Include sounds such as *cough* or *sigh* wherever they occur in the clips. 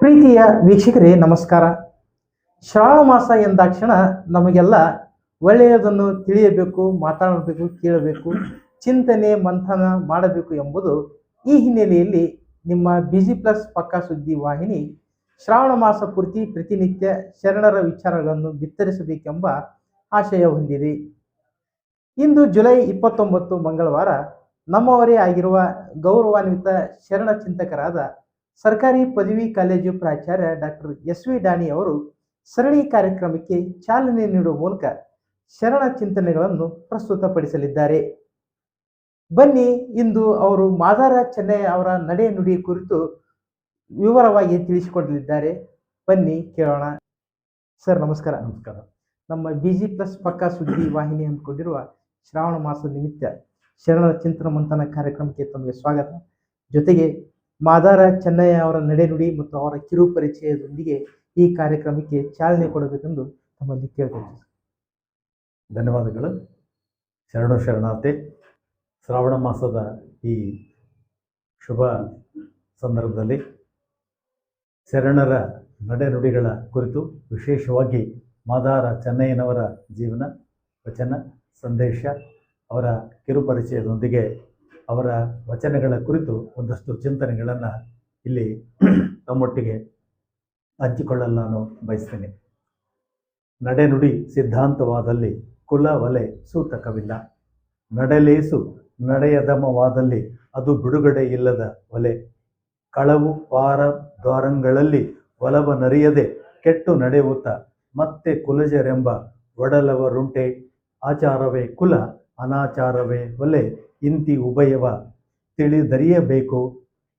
ಪ್ರೀತಿಯ ವೀಕ್ಷಕರೇ, ನಮಸ್ಕಾರ. ಶ್ರಾವಣ ಮಾಸ ಎಂದಾಕ್ಷಣ ನಮಗೆಲ್ಲ ಒಳ್ಳೆಯದನ್ನು ತಿಳಿಯಬೇಕು, ಮಾತಾಡಬೇಕು, ಕೇಳಬೇಕು, ಚಿಂತನೆ, ಮಂಥನ ಮಾಡಬೇಕು ಎಂಬುದು ಈ ಹಿನ್ನೆಲೆಯಲ್ಲಿ ನಿಮ್ಮ ಬಿಜಿ ಪ್ಲಸ್ ಪಕ್ಕಾ ಸುದ್ದಿ ವಾಹಿನಿ ಶ್ರಾವಣ ಮಾಸ ಪೂರ್ತಿ ಪ್ರತಿನಿತ್ಯ ಶರಣರ ವಿಚಾರಗಳನ್ನು ಬಿತ್ತರಿಸಬೇಕೆಂಬ ಆಶಯ ಹೊಂದಿದೆ. ಇಂದು ಜುಲೈ ಇಪ್ಪತ್ತೊಂಬತ್ತು ಮಂಗಳವಾರ ನಮ್ಮವರೇ ಆಗಿರುವ ಗೌರವಾನ್ವಿತ ಶರಣ ಚಿಂತಕರಾದ ಸರ್ಕಾರಿ ಪದವಿ ಕಾಲೇಜು ಪ್ರಾಚಾರ್ಯ ಡಾಕ್ಟರ್ ಎಸ್ ವಿ ಡಾಣಿ ಅವರು ಸರಣಿ ಕಾರ್ಯಕ್ರಮಕ್ಕೆ ಚಾಲನೆ ನೀಡುವ ಮೂಲಕ ಶರಣ ಚಿಂತನೆಗಳನ್ನು ಪ್ರಸ್ತುತಪಡಿಸಲಿದ್ದಾರೆ. ಬನ್ನಿ ಇಂದು ಅವರು ಮಾದಾರ ಚೆನ್ನೈ ಅವರ ನಡೆ ನುಡಿ ಕುರಿತು ವಿವರವಾಗಿ ತಿಳಿಸಿಕೊಡಲಿದ್ದಾರೆ. ಬನ್ನಿ ಕೇಳೋಣ. ಸರ್ ನಮಸ್ಕಾರ. ನಮಸ್ಕಾರ. ನಮ್ಮ ಬಿ ಜಿ ಪ್ಲಸ್ ಪಕ್ಕಾ ಸುದ್ದಿ ವಾಹಿನಿ ಹಮ್ಮಿಕೊಂಡಿರುವ ಶ್ರಾವಣ ಮಾಸದ ನಿಮಿತ್ತ ಶರಣ ಚಿಂತನ ಮಂಥನ ಕಾರ್ಯಕ್ರಮಕ್ಕೆ ತಮಗೆ ಸ್ವಾಗತ. ಜೊತೆಗೆ ಮಾದಾರ ಚೆನ್ನಯ್ಯ ಅವರ ನಡೆನುಡಿ ಮತ್ತು ಅವರ ಕಿರು ಪರಿಚಯದೊಂದಿಗೆ ಈ ಕಾರ್ಯಕ್ರಮಕ್ಕೆ ಚಾಲನೆ ಕೊಡಬೇಕೆಂದು ತಮ್ಮಲ್ಲಿ ಕೇಳ್ತೇನೆ ಧನ್ಯವಾದಗಳು. ಶರಣ ಶರಣಾರ್ಥಿ, ಶ್ರಾವಣ ಮಾಸದ ಈ ಶುಭ ಸಂದರ್ಭದಲ್ಲಿ ಶರಣರ ನಡೆನುಡಿಗಳ ಕುರಿತು ವಿಶೇಷವಾಗಿ ಮಾದಾರ ಚೆನ್ನಯ್ಯನವರ ಜೀವನ ವಚನ, ಸಂದೇಶ, ಅವರ ಕಿರುಪರಿಚಯದೊಂದಿಗೆ ಅವರ ವಚನಗಳ ಕುರಿತು ಒಂದಷ್ಟು ಚಿಂತನೆಗಳನ್ನು ಇಲ್ಲಿ *clears throat* ತಮ್ಮೊಟ್ಟಿಗೆ ಹಂಚಿಕೊಳ್ಳಲು ನಾನು ಬಯಸ್ತೇನೆ. ನಡೆನುಡಿ ಸಿದ್ಧಾಂತವಾದಲ್ಲಿ ಕುಲ ಒಲೆ ಸೂತಕವಿಲ್ಲ. ನಡೆಲೇಸು ನಡೆಯದಮವಾದಲ್ಲಿ ಅದು ಬಿಡುಗಡೆ ಇಲ್ಲದ ಒಲೆ ಕಳವು ಪಾರ ದ್ವಾರಂಗಳಲ್ಲಿ ಒಲವ ನರಿಯದೆ ಕೆಟ್ಟು ನಡೆಯುತ್ತ ಮತ್ತೆ ಕುಲಜರೆಂಬ ಒಡಲವರುಂಟೆ. ಆಚಾರವೇ ಕುಲ ಅನಾಚಾರವೇ ಒಲೆ ಇಂತಿ ಉಭಯವ ತಿಳಿದರಿಯಬೇಕು.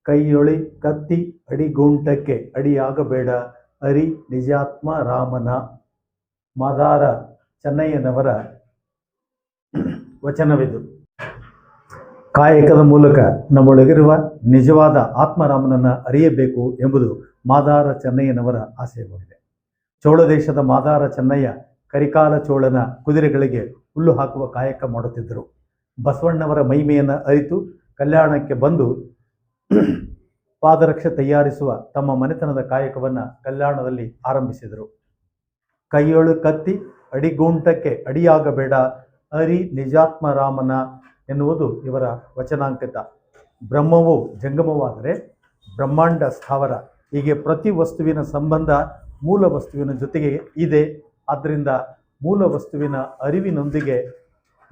ಕೈಯೊಳಿ ಕತ್ತಿ ಅಡಿಗುಂಟಕ್ಕೆ ಅಡಿಯಾಗಬೇಡ. ಅರಿ ನಿಜಾತ್ಮ ರಾಮನ. ಮಾದಾರ ಚೆನ್ನಯ್ಯನವರ ವಚನವಿದು. ಕಾಯಕದ ಮೂಲಕ ನಮ್ಮೊಳಗಿರುವ ನಿಜವಾದ ಆತ್ಮರಾಮನನ್ನು ಅರಿಯಬೇಕು ಎಂಬುದು ಮಾದಾರ ಚೆನ್ನಯ್ಯನವರ ಆಸೆಯಾಗಿದೆ ಚೋಳ ದೇಶದ ಮಾದಾರ ಚೆನ್ನಯ್ಯ ಕರಿಕಾಲ ಚೋಳನ ಕುದುರೆಗಳಿಗೆ ಹುಲ್ಲು ಹಾಕುವ ಕಾಯಕ ಮಾಡುತ್ತಿದ್ದರು. ಬಸವಣ್ಣವರ ಮಹಿಮೆಯನ್ನು ಅರಿತು ಕಲ್ಯಾಣಕ್ಕೆ ಬಂದು ಪಾದರಕ್ಷೆ ತಯಾರಿಸುವ ತಮ್ಮ ಮನೆತನದ ಕಾಯಕವನ್ನು ಕಲ್ಯಾಣದಲ್ಲಿ ಆರಂಭಿಸಿದರು. ಕೈಯೊಳು ಕತ್ತಿ, ಅಡಿಗುಂಟಕ್ಕೆ ಅಡಿಯಾಗಬೇಡ, ಅರಿ ನಿಜಾತ್ಮ ರಾಮನ ಎನ್ನುವುದು ಇವರ ವಚನಾಂಕಿತ. ಬ್ರಹ್ಮವು ಜಂಗಮವಾದರೆ ಬ್ರಹ್ಮಾಂಡ ಸ್ಥಾವರ. ಹೀಗೆ ಪ್ರತಿ ವಸ್ತುವಿನ ಸಂಬಂಧ ಮೂಲ ವಸ್ತುವಿನ ಜೊತೆಗೆ ಇದೆ. ಆದ್ದರಿಂದ ಮೂಲ ವಸ್ತುವಿನ ಅರಿವಿನೊಂದಿಗೆ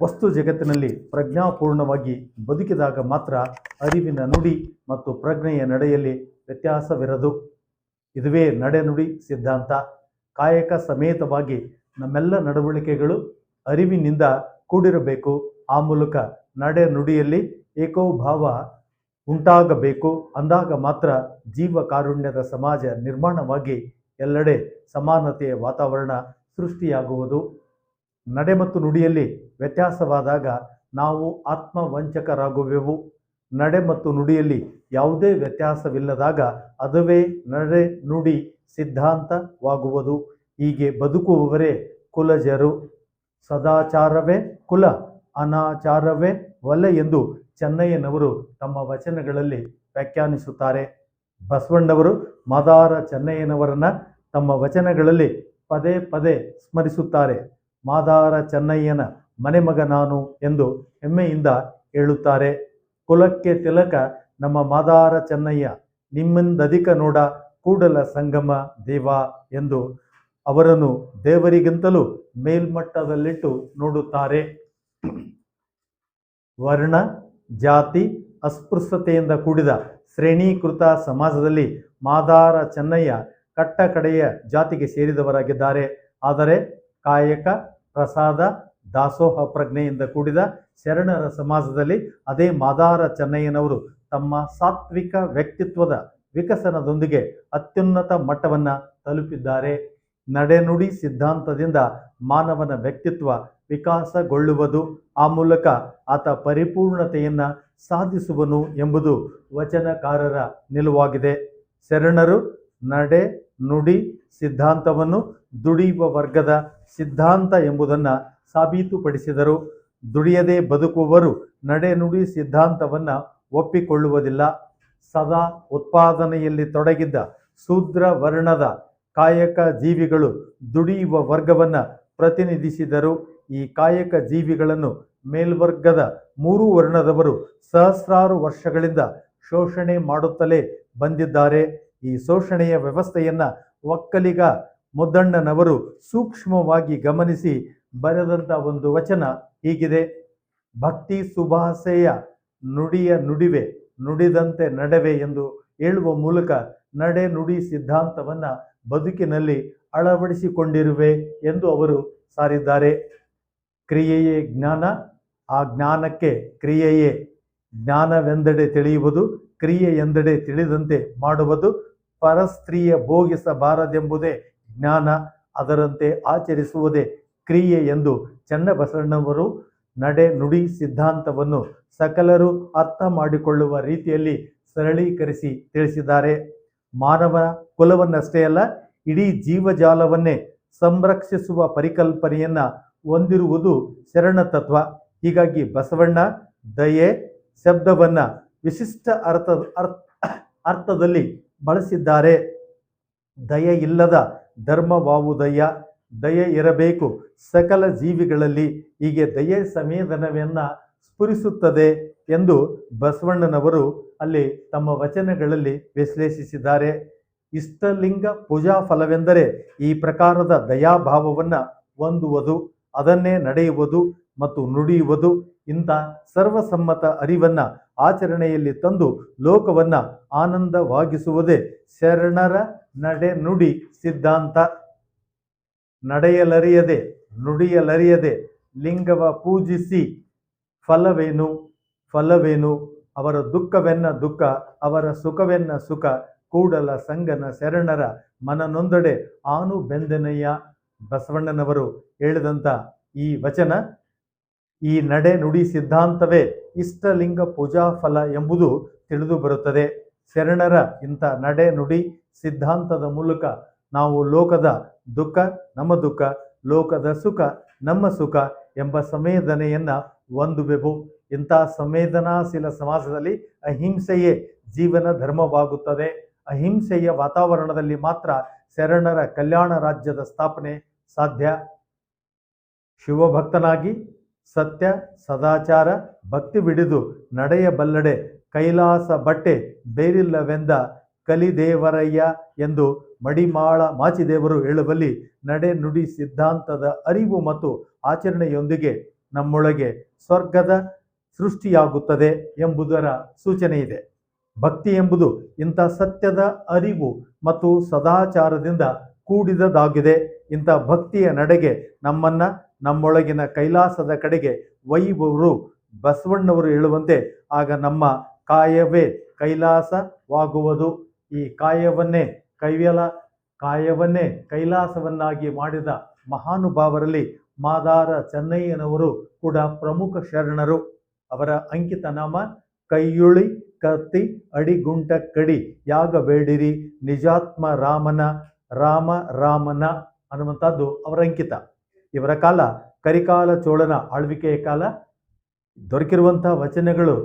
ವಸ್ತು ಜಗತ್ತಿನಲ್ಲಿ ಪ್ರಜ್ಞಾಪೂರ್ಣವಾಗಿ ಬದುಕಿದಾಗ ಮಾತ್ರ ಅರಿವಿನ ನುಡಿ ಮತ್ತು ಪ್ರಜ್ಞೆಯ ನಡೆಯಲ್ಲಿ ವ್ಯತ್ಯಾಸವಿರದು. ಇದುವೇ ನಡೆನುಡಿ ಸಿದ್ಧಾಂತ. ಕಾಯಕ ಸಮೇತವಾಗಿ ನಮ್ಮೆಲ್ಲ ನಡವಳಿಕೆಗಳು ಅರಿವಿನಿಂದ ಕೂಡಿರಬೇಕು. ಆ ಮೂಲಕ ನಡೆನುಡಿಯಲ್ಲಿ ಏಕೋಭಾವ ಉಂಟಾಗಬೇಕು. ಅಂದಾಗ ಮಾತ್ರ ಜೀವ ಕಾರುಣ್ಯದ ಸಮಾಜ ನಿರ್ಮಾಣವಾಗಿ ಎಲ್ಲೆಡೆ ಸಮಾನತೆಯ ವಾತಾವರಣ ಸೃಷ್ಟಿಯಾಗುವುದು. ನಡೆ ಮತ್ತು ನುಡಿಯಲ್ಲಿ ವ್ಯತ್ಯಾಸವಾದಾಗ ನಾವು ಆತ್ಮವಂಚಕರಾಗುವೆವು. ನಡೆ ಮತ್ತು ನುಡಿಯಲ್ಲಿ ಯಾವುದೇ ವ್ಯತ್ಯಾಸವಿಲ್ಲದಾಗ ಅದುವೇ ನಡೆ ನುಡಿ ಸಿದ್ಧಾಂತವಾಗುವುದು. ಹೀಗೆ ಬದುಕುವವರೇ ಕುಲಜರು. ಸದಾಚಾರವೇ ಕುಲ, ಅನಾಚಾರವೇ ಒಲೆ ಎಂದು ಚೆನ್ನಯ್ಯನವರು ತಮ್ಮ ವಚನಗಳಲ್ಲಿ ವ್ಯಾಖ್ಯಾನಿಸುತ್ತಾರೆ. ಬಸವಣ್ಣವರು ಮದಾರ ಚೆನ್ನಯ್ಯನವರನ್ನ ತಮ್ಮ ವಚನಗಳಲ್ಲಿ ಪದೇ ಪದೇ ಸ್ಮರಿಸುತ್ತಾರೆ. ಮಾದಾರ ಚೆನ್ನಯ್ಯನ ಮನೆಮಗ ನಾನು ಎಂದು ಹೆಮ್ಮೆಯಿಂದ ಹೇಳುತ್ತಾರೆ. ಕುಲಕ್ಕೆ ತಿಲಕ ನಮ್ಮ ಮಾದಾರ ಚೆನ್ನಯ್ಯ, ನಿಮ್ಮಿಂದಧಿಕ ನೋಡ ಕೂಡಲ ಸಂಗಮ ದೇವ ಎಂದು ಅವರನ್ನು ದೇವರಿಗಿಂತಲೂ ಮೇಲ್ಮಟ್ಟದಲ್ಲಿಟ್ಟು ನೋಡುತ್ತಾರೆ. ವರ್ಣ, ಜಾತಿ, ಅಸ್ಪೃಶ್ಯತೆಯಿಂದ ಕೂಡಿದ ಶ್ರೇಣೀಕೃತ ಸಮಾಜದಲ್ಲಿ ಮಾದಾರ ಚೆನ್ನಯ್ಯ ಕಟ್ಟ ಕಡೆಯ ಜಾತಿಗೆ ಸೇರಿದವರಾಗಿದ್ದಾರೆ. ಆದರೆ ಕಾಯಕ ಪ್ರಸಾದ ದಾಸೋಹ ಪ್ರಜ್ಞೆಯಿಂದ ಕೂಡಿದ ಶರಣರ ಸಮಾಜದಲ್ಲಿ ಅದೇ ಮಾದಾರ ಚೆನ್ನಯ್ಯನವರು ತಮ್ಮ ಸಾತ್ವಿಕ ವ್ಯಕ್ತಿತ್ವದ ವಿಕಸನದೊಂದಿಗೆ ಅತ್ಯುನ್ನತ ಮಟ್ಟವನ್ನು ತಲುಪಿದ್ದಾರೆ. ನಡೆನುಡಿ ಸಿದ್ಧಾಂತದಿಂದ ಮಾನವನ ವ್ಯಕ್ತಿತ್ವ ವಿಕಾಸಗೊಳ್ಳುವುದು, ಆ ಮೂಲಕ ಆತ ಪರಿಪೂರ್ಣತೆಯನ್ನು ಸಾಧಿಸುವನು ಎಂಬುದು ವಚನಕಾರರ ನಿಲುವಾಗಿದೆ. ಶರಣರು ನಡೆ, ನುಡಿ ಸಿದ್ಧಾಂತವನ್ನು ದುಡಿಯುವ ವರ್ಗದ ಸಿದ್ಧಾಂತ ಎಂಬುದನ್ನು ಸಾಬೀತುಪಡಿಸಿದರು ದುಡಿಯದೆ ಬದುಕುವವರು ನಡೆ, ನುಡಿ ಸಿದ್ಧಾಂತವನ್ನು ಒಪ್ಪಿಕೊಳ್ಳುವುದಿಲ್ಲ. ಸದಾ ಉತ್ಪಾದನೆಯಲ್ಲಿ ತೊಡಗಿದ್ದ ಶೂದ್ರ ವರ್ಣದ ಕಾಯಕ ಜೀವಿಗಳು ದುಡಿಯುವ ವರ್ಗವನ್ನು ಪ್ರತಿನಿಧಿಸಿದರು ಈ ಕಾಯಕ ಜೀವಿಗಳನ್ನು ಮೇಲ್ವರ್ಗದ ಮೂರು ವರ್ಣದವರು ಸಹಸ್ರಾರು ವರ್ಷಗಳಿಂದ ಶೋಷಣೆ ಮಾಡುತ್ತಲೇ ಬಂದಿದ್ದಾರೆ. ಈ ಶೋಷಣೆಯ ವ್ಯವಸ್ಥೆಯನ್ನು ಒಕ್ಕಲಿಗ ಮುದ್ದಣ್ಣನವರು ಸೂಕ್ಷ್ಮವಾಗಿ ಗಮನಿಸಿ ಬರೆದಂತ ಒಂದು ವಚನ ಹೀಗಿದೆ. ಭಕ್ತಿ ಸುಭಾಷೆಯ ನುಡಿಯ ನುಡಿವೆ ನುಡಿದಂತೆ ನಡೆವೆ ಎಂದು ಹೇಳುವ ಮೂಲಕ ನಡೆ ನುಡಿ ಸಿದ್ಧಾಂತವನ್ನ ಬದುಕಿನಲ್ಲಿ ಅಳವಡಿಸಿಕೊಂಡಿರುವೆ ಎಂದು ಅವರು ಸಾರಿದ್ದಾರೆ. ಕ್ರಿಯೆಯೇ ಜ್ಞಾನ, ಆ ಜ್ಞಾನಕ್ಕೆ ಕ್ರಿಯೆಯೇ ಜ್ಞಾನವೆಂದೆಡೆ ತಿಳಿಯುವುದು ಕ್ರಿಯೆ ಎಂದೆಡೆ ತಿಳಿದಂತೆ ಮಾಡುವುದು ಪರಸ್ತ್ರೀಯ ಭೋಗಿಸಬಾರದೆಂಬುದೇ ಜ್ಞಾನ, ಅದರಂತೆ ಆಚರಿಸುವುದೇ ಕ್ರಿಯೆ ಎಂದು ಚನ್ನಬಸವಣ್ಣವರು ನಡೆ ನುಡಿ ಸಿದ್ಧಾಂತವನ್ನು ಸಕಲರು ಅರ್ಥ ಮಾಡಿಕೊಳ್ಳುವ ರೀತಿಯಲ್ಲಿ ಸರಳೀಕರಿಸಿ ತಿಳಿಸಿದ್ದಾರೆ. ಮಾನವ ಕುಲವನ್ನಷ್ಟೇ ಅಲ್ಲ, ಇಡೀ ಜೀವಜಾಲವನ್ನೇ ಸಂರಕ್ಷಿಸುವ ಪರಿಕಲ್ಪನೆಯನ್ನ ಹೊಂದಿರುವುದು ಶರಣ ತತ್ವ ಹೀಗಾಗಿ ಬಸವಣ್ಣ, ದಯೆ, ಶಬ್ದವನ್ನ ವಿಶಿಷ್ಟ ಅರ್ಥ ಅರ್ಥ, ಅರ್ಥದಲ್ಲಿ ಬಳಸಿದ್ದಾರೆ. ದಯೆ ಇಲ್ಲದ ಧರ್ಮವಾವುದಯ್ಯ ದಯೆ ಇರಬೇಕು. ಸಕಲ ಜೀವಿಗಳಲ್ಲಿ ಹೀಗೆ ದಯೆ ಸಂವೇದನವನ್ನು ಸ್ಫುರಿಸುತ್ತದೆ ಎಂದು ಬಸವಣ್ಣನವರು ಅಲ್ಲಿ ತಮ್ಮ ವಚನಗಳಲ್ಲಿ ವಿಶ್ಲೇಷಿಸಿದ್ದಾರೆ. ಇಷ್ಟಲಿಂಗ ಪೂಜಾ ಫಲವೆಂದರೆ ಈ ಪ್ರಕಾರದ ದಯಾಭಾವವನ್ನು ಹೊಂದುವುದು, ಅದನ್ನೇ ನಡೆಯುವುದು ಮತ್ತು ನುಡಿಯುವುದು. ಇಂಥ ಸರ್ವಸಮ್ಮತ ಅರಿವನ್ನ ಆಚರಣೆಯಲ್ಲಿ ತಂದು ಲೋಕವನ್ನ ಆನಂದವಾಗಿಸುವುದೇ ಶರಣರ ನಡೆ ನುಡಿ ಸಿದ್ಧಾಂತ. ನಡೆಯಲರಿಯದೆ, ನುಡಿಯಲರಿಯದೆ, ಲಿಂಗವ ಪೂಜಿಸಿ ಫಲವೇನು ಫಲವೇನು, ಅವರ ದುಃಖವೆನ್ನ ದುಃಖ, ಅವರ ಸುಖವೆನ್ನ ಸುಖ, ಕೂಡಲ ಸಂಗನ ಶರಣರ ಮನನೊಂದಡೆ ಆನು ಬೆಂದನೆಯ ಬಸವಣ್ಣನವರು ಹೇಳಿದಂಥ ಈ ವಚನ ಈ ನಡೆ ನುಡಿ ಸಿದ್ಧಾಂತವೇ ಇಷ್ಟಲಿಂಗ ಪೂಜಾ ಫಲ ಎಂಬುದು ತಿಳಿದು ಬರುತ್ತದೆ. ಶರಣರ ಇಂಥ ನಡೆ ನುಡಿ ಸಿದ್ಧಾಂತದ ಮೂಲಕ ನಾವು ಲೋಕದ ದುಃಖ, ನಮ್ಮ ದುಃಖ, ಲೋಕದ ಸುಖ, ನಮ್ಮ ಸುಖ ಎಂಬ ಸಂವೇದನೆಯನ್ನು ಹೊಂದುವೆವು. ಇಂಥ ಸಂವೇದನಾಶೀಲ ಸಮಾಜದಲ್ಲಿ ಅಹಿಂಸೆಯೇ ಜೀವನ ಧರ್ಮವಾಗುತ್ತದೆ. ಅಹಿಂಸೆಯ ವಾತಾವರಣದಲ್ಲಿ ಮಾತ್ರ ಶರಣರ ಕಲ್ಯಾಣ ರಾಜ್ಯದ ಸ್ಥಾಪನೆ ಸಾಧ್ಯ. ಶಿವಭಕ್ತನಾಗಿ ಸತ್ಯ, ಸದಾಚಾರ, ಭಕ್ತಿ ಬಿಡಿದು ನಡೆಯಬಲ್ಲಡೆ ಕೈಲಾಸ ಬಟ್ಟೆ ಬೇರಿಲ್ಲವೆಂದ ಕಲಿದೇವರಯ್ಯ ಎಂದು ಮಡಿಮಾಳ ಮಾಚಿದೇವರು ಹೇಳುವಲ್ಲಿ ನಡೆ ನುಡಿ ಸಿದ್ಧಾಂತದ ಅರಿವು ಮತ್ತು ಆಚರಣೆಯೊಂದಿಗೆ ನಮ್ಮೊಳಗೆ ಸ್ವರ್ಗದ ಸೃಷ್ಟಿಯಾಗುತ್ತದೆ ಎಂಬುದರ ಸೂಚನೆ ಇದೆ ಭಕ್ತಿ ಎಂಬುದು ಇಂಥ ಸತ್ಯದ ಅರಿವು ಮತ್ತು ಸದಾಚಾರದಿಂದ ಕೂಡಿದದಾಗಿದೆ. ಇಂಥ ಭಕ್ತಿಯ ನಡೆಗೆ ನಮ್ಮನ್ನ ನಮ್ಮೊಳಗಿನ ಕೈಲಾಸದ ಕಡೆಗೆ ವೈಭವರು ಬಸವಣ್ಣವರು ಹೇಳುವಂತೆ, ಆಗ ನಮ್ಮ ಕಾಯವೇ ಕೈಲಾಸವಾಗುವುದು. ಈ ಕಾಯವನ್ನೇ ಕೈವಲ ಕಾಯವನ್ನೇ ಕೈಲಾಸವನ್ನಾಗಿ ಮಾಡಿದ ಮಹಾನುಭಾವರಲ್ಲಿ ಮಾದಾರ ಚೆನ್ನಯ್ಯನವರು ಕೂಡ ಪ್ರಮುಖ ಶರಣರು. ಅವರ ಅಂಕಿತ ನಾಮ, ಕೈಯುಳಿ, ಕತ್ತಿ ಅಡಿಗುಂಟ ಕಡಿ ಯಾಗಬೇಡಿರಿ ನಿಜಾತ್ಮ ರಾಮನ, ರಾಮ ರಾಮನ ಅನ್ನುವಂಥದ್ದು ಅವರ ಅಂಕಿತ. ಇವರ ಕಾಲ, ಕರಿಕಾಲ ಚೋಳನ ಆಳ್ವಿಕೆಯ ಕಾಲ ದೊರಕಿರುವಂತಹ ವಚನಗಳು,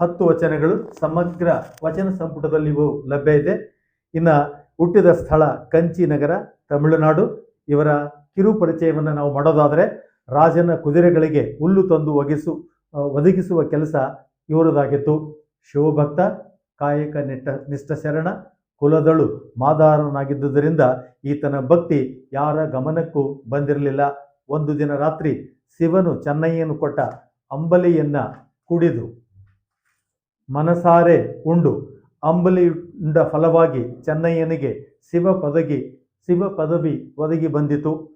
ಹತ್ತು ವಚನಗಳು, ಸಮಗ್ರ ವಚನ ಸಂಪುಟದಲ್ಲಿ ಇವು ಲಭ್ಯ ಇದೆ. ಇನ್ನು ಹುಟ್ಟಿದ ಸ್ಥಳ ಕಂಚಿ ನಗರ, ತಮಿಳುನಾಡು. ಇವರ ಕಿರು ಪರಿಚಯವನ್ನು ನಾವು ಮಾಡೋದಾದರೆ ರಾಜನ ಕುದುರೆಗಳಿಗೆ ಹುಲ್ಲು ತಂದು ಒಗೆಸು ಒದಗಿಸುವ ಕೆಲಸ ಇವರದಾಗಿತ್ತು. ಶಿವಭಕ್ತ, ಕಾಯಕ ನಿಟ್ಟ, ನಿಷ್ಠ ಶರಣ. ಕುಲದಳು ಮಾದಾರನಾಗಿದ್ದುದರಿಂದ ಈತನ ಭಕ್ತಿ ಯಾರ ಗಮನಕ್ಕೂ ಬಂದಿರಲಿಲ್ಲ. ಒಂದು ದಿನ ರಾತ್ರಿ ಶಿವನು ಚೆನ್ನಯ್ಯನು ಕೊಟ್ಟ ಅಂಬಲಿಯನ್ನ ಕುಡಿದು ಮನಸಾರೆ ಉಂಡು. ಅಂಬಲಿಯುಂಡ ಫಲವಾಗಿ ಚೆನ್ನಯ್ಯನಿಗೆ ಶಿವ ಪದಗಿ ಶಿವ ಪದವಿ ಒದಗಿ ಬಂದಿತು.